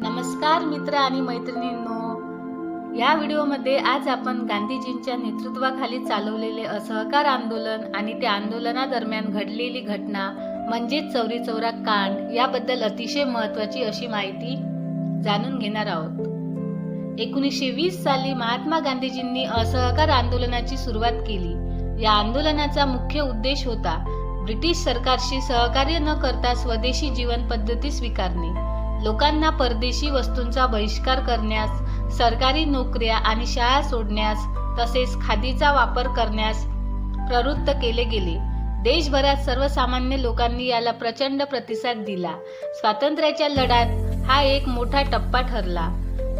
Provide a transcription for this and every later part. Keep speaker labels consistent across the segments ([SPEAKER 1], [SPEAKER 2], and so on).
[SPEAKER 1] नमस्कार मित्र आणि मैत्रिणींनो. या व्हिडिओमध्ये आज आपण गांधीजींच्या नेतृत्वाखाली चालवलेले असहकार आंदोलन आणि त्या आंदोलनादरम्यान घडलेली घटना म्हणजेच चौरी चौरा कांड याबद्दल अतिशय महत्वाची अशी माहिती जाणून घेणार आहोत. एकोणीसशे वीस साली महात्मा गांधीजींनी असहकार आंदोलनाची सुरुवात केली. या आंदोलनाचा मुख्य उद्देश होता ब्रिटिश सरकारशी सहकार्य न करता स्वदेशी जीवन पद्धती स्वीकारणे. लोकांना परदेशी वस्तूंचा बहिष्कार करण्यास सरकारी नोकऱ्या आणि शाळा सोडण्यास तसेच खादीचा वापर करण्यास प्रवृत्त केले गेले. देशभरात सर्वसामान्य लोकांनी याला प्रचंड प्रतिसाद दिला. स्वातंत्र्याच्या लढ्यात हा एक मोठा टप्पा ठरला.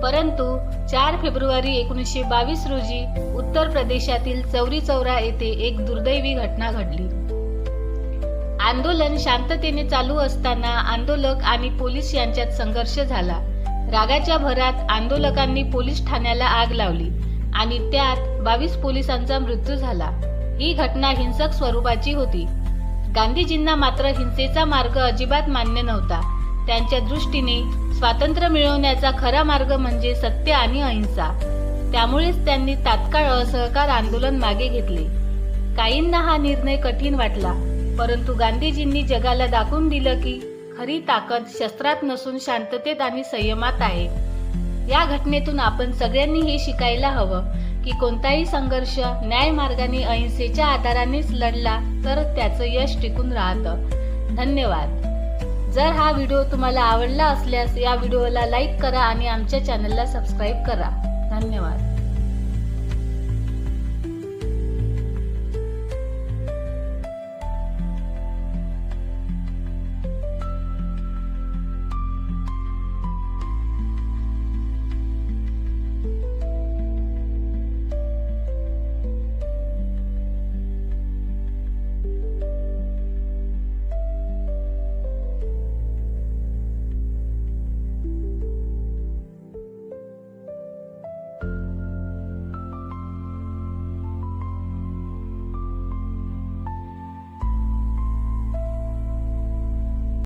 [SPEAKER 1] परंतु चार फेब्रुवारी एकोणीसशे बावीस रोजी उत्तर प्रदेशातील चौरी चौरा येथे एक दुर्दैवी घटना घडली. आंदोलन शांततेने चालू असताना आंदोलक आणि पोलीस यांच्यात संघर्ष झाला. रागाच्या भरात आंदोलकांनी पोलीस ठाण्याला आग लावली आणि त्यात बावीस पोलिसांचा मृत्यू झाला. ही घटना हिंसक स्वरूपाची होती. गांधीजींना मात्र हिंसेचा मार्ग अजिबात मान्य नव्हता. त्यांच्या दृष्टीने स्वातंत्र्य मिळवण्याचा खरा मार्ग म्हणजे सत्य आणि अहिंसा. त्यामुळेच त्यांनी तात्काळ असहकार आंदोलन मागे घेतले. काहींना हा निर्णय कठीण वाटला. परंतु गांधीजींनी जगाला दाखवून दिलं की खरी ताकद शस्त्रात नसून शांततेत आणि संयमात आहे. या घटनेतून आपण सगळ्यांनी हे शिकायला हवं की कोणताही संघर्ष न्याय मार्गाने अहिंसेच्या आधारानेच लढला तर त्याचं यश टिकून राहतं. धन्यवाद. जर हा व्हिडिओ तुम्हाला आवडला असल्यास या व्हिडिओला लाईक करा आणि आमच्या चॅनलला सबस्क्राईब करा. धन्यवाद.